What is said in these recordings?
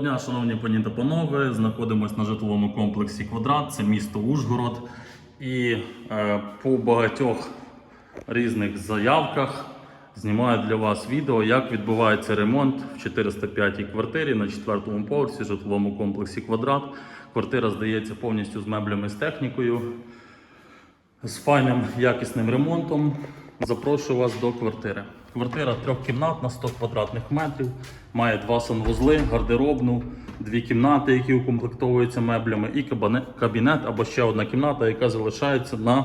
Дня, шановні пані та панове, знаходимося на житловому комплексі Квадрат, це місто Ужгород. І е, по багатьох різних заявках знімаю для вас відео, як відбувається ремонт в 405-й квартирі на 4-му поверсі житловому комплексі Квадрат. Квартира здається повністю з меблями з технікою, з файним якісним ремонтом. Запрошую вас до квартири. Квартира трьохкімнатна, 100 квадратних метрів, має два санвузли, гардеробну, дві кімнати, які укомплектовуються меблями, і кабінет або ще одна кімната, яка залишається на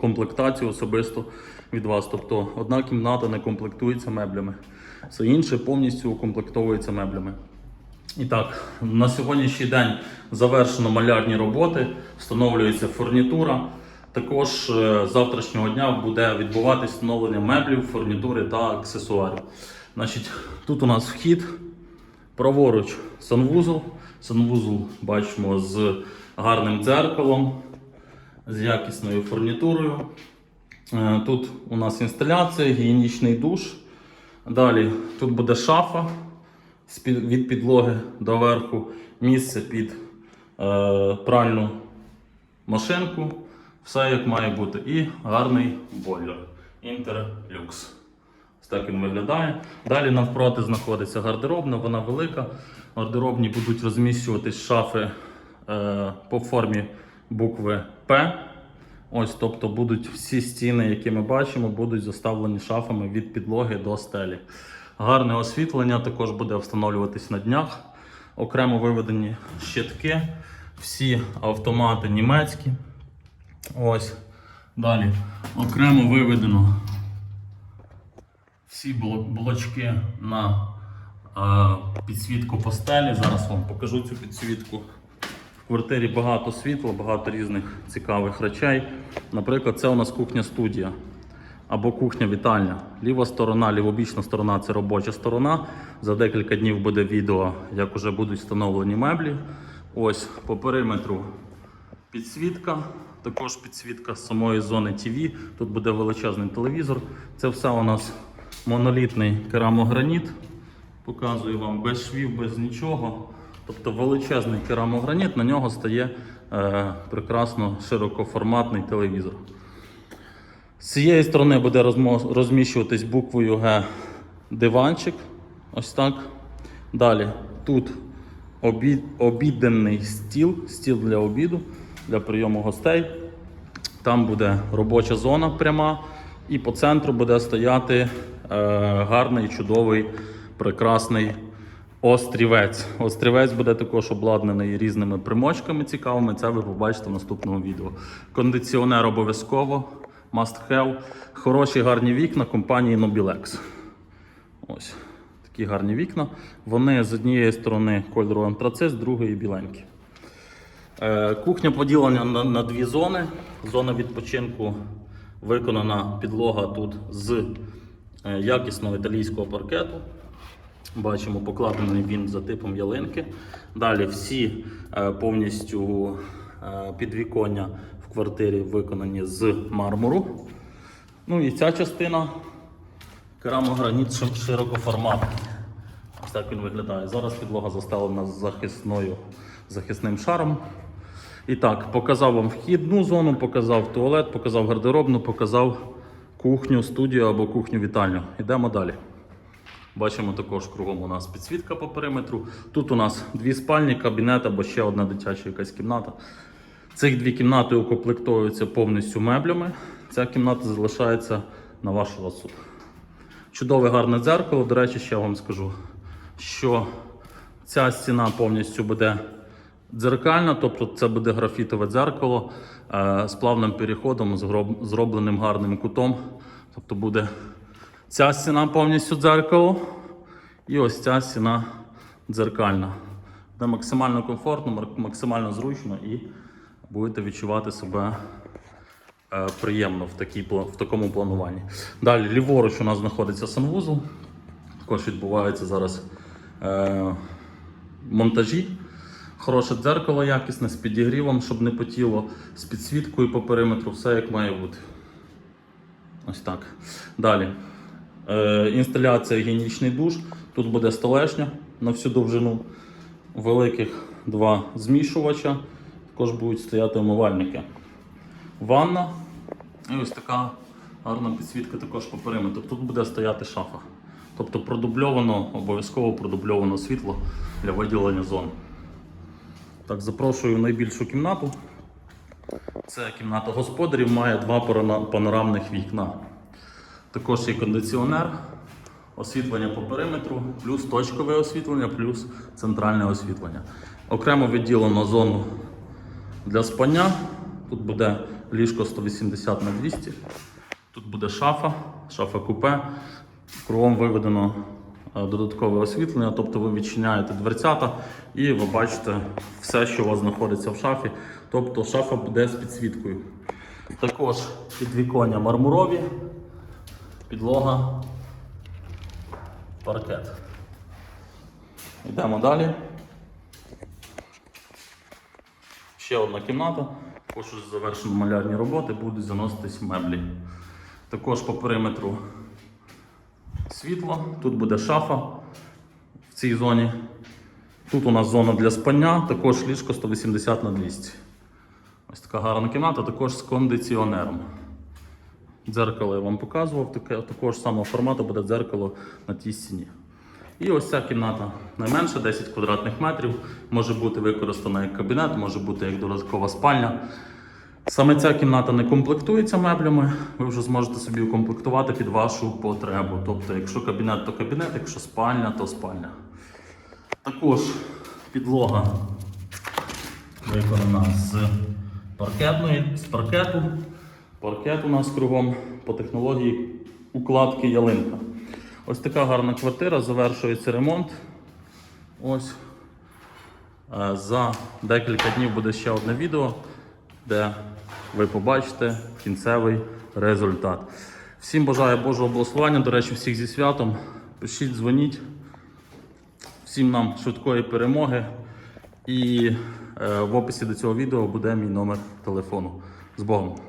комплектацію особисто від вас. Тобто одна кімната не комплектується меблями, все інше повністю укомплектовується меблями. І так, на сьогоднішній день завершено малярні роботи, встановлюється фурнітура. Також е, з завтрашнього дня буде відбуватись встановлення меблів, фурнітури та аксесуарів. Значить, тут у нас вхід, праворуч санвузол. Санвузол бачимо з гарним дзеркалом, з якісною фурнітурою. Е, Тут у нас інсталяція, гігієнічний душ. Далі тут буде шафа від підлоги до верху, місце під е, пральну машинку. Все як має бути. І гарний бойлер. Інтерлюкс. Ось так він виглядає. Далі навпроти знаходиться гардеробна, вона велика. Гардеробні будуть розміщуватись шафи е, по формі букви П. Ось, тобто будуть всі стіни, які ми бачимо, будуть заставлені шафами від підлоги до стелі. Гарне освітлення також буде встановлюватись на днях. Окремо виведені щитки, всі автомати німецькі. Ось. Далі окремо виведено всі блочки на підсвітку постелі. Зараз вам покажу цю підсвітку. В квартирі багато світла, багато різних цікавих речей. Наприклад, це у нас кухня-студія або кухня-вітальня. Ліва сторона, лівобічна сторона це робоча сторона. За декілька днів буде відео, як вже будуть встановлені меблі. Ось по периметру підсвітка, також підсвітка самої зони ТВ. Тут буде величезний телевізор. Це все у нас монолітний керамограніт. Показую вам без швів, без нічого. Тобто величезний керамограніт, на нього стає е, прекрасно широкоформатний телевізор. З цієї сторони буде розміщуватись буквою Г диванчик. Ось так. Далі тут обід, обіденний стіл, стіл для обіду, для прийому гостей. Там буде робоча зона пряма, і по центру буде стояти е, гарний, чудовий, прекрасний острівець. Острівець буде також обладнаний різними примочками цікавими. Це ви побачите в наступному відео. Кондиціонер обов'язково, must have. Хороші гарні вікна компанії Nobilex. Ось такі гарні вікна. Вони з однієї сторони кольору антрацит, з другої біленькі. Е, Кухня поділена на, на дві зони. Зона відпочинку виконана підлога тут з е, якісного італійського паркету. Бачимо, покладений він за типом ялинки. Далі всі е, повністю підвіконня в квартирі виконані з мармуру. Ну і ця частина керамограніт широкоформатний. Ось так він виглядає. Зараз підлога застелена захисною, захисним шаром. І так, показав вам вхідну зону, показав туалет, показав гардеробну, показав кухню, студію або кухню-вітальню. Йдемо далі. Бачимо також кругом у нас підсвітка по периметру. Тут у нас дві спальні, кабінет або ще одна дитяча якась кімната. Цих дві кімнати укомплектовуються повністю меблями. Ця кімната залишається на ваш розсуд. Чудове гарне дзеркало. До речі, ще вам скажу, що ця стіна повністю буде дзеркальна, тобто це буде графітове дзеркало е, з плавним переходом, зробленим гарним кутом. Тобто буде ця стіна повністю дзеркало, і ось ця стіна дзеркальна. Буде максимально комфортно, максимально зручно і будете відчувати себе е, приємно в, такій, в такому плануванні. Далі, ліворуч у нас знаходиться санвузол. Також відбуваються зараз е, монтажі. Хороше дзеркало якісне з підігрівом, щоб не потіло, з підсвіткою по периметру, все як має бути. Ось так. Далі. Е, інсталяція гігієнічний душ. Тут буде столешня на всю довжину. великих два змішувача. Також будуть стояти умивальники. Ванна. І ось така гарна підсвітка також по периметру. Тут буде стояти шафа. Тобто продубльовано, обов'язково продубльовано світло для виділення зон. Так, запрошую в найбільшу кімнату. Це кімната господарів, має два панорамних вікна. Також є кондиціонер, освітлення по периметру, плюс точкове освітлення, плюс центральне освітлення. Окремо відділено зону для спання. Тут буде ліжко 180 на 200. Тут буде шафа, шафа купе. Кругом виведено додаткове освітлення, тобто ви відчиняєте дверцята і ви бачите все, що у вас знаходиться в шафі. Тобто шафа буде з підсвіткою. Також підвіконня мармурові, підлога, паркет. Йдемо далі. Ще одна кімната. Також завершено малярні роботи, будуть заноситись меблі. Також по периметру світло, тут буде шафа в цій зоні. Тут у нас зона для спання, також ліжко 180 на 200. Ось така гарна кімната, також з кондиціонером. Дзеркало я вам показував, таке, такого ж самого формату буде дзеркало на тій стіні. І ось ця кімната найменше 10 квадратних метрів, може бути використана як кабінет, може бути як додаткова спальня. Саме ця кімната не комплектується меблями, ви вже зможете собі укомплектувати під вашу потребу. Тобто, якщо кабінет, то кабінет, якщо спальня, то спальня. Також підлога виконана з паркетної, з паркету. Паркет у нас кругом по технології укладки ялинка. Ось така гарна квартира, завершується ремонт. Ось. Е, За декілька днів буде ще одне відео, де ви побачите кінцевий результат. Всім бажаю Божого благословення, до речі, всіх зі святом. Пишіть, дзвоніть. Всім нам швидкої перемоги. І е, в описі до цього відео буде мій номер телефону. З Богом!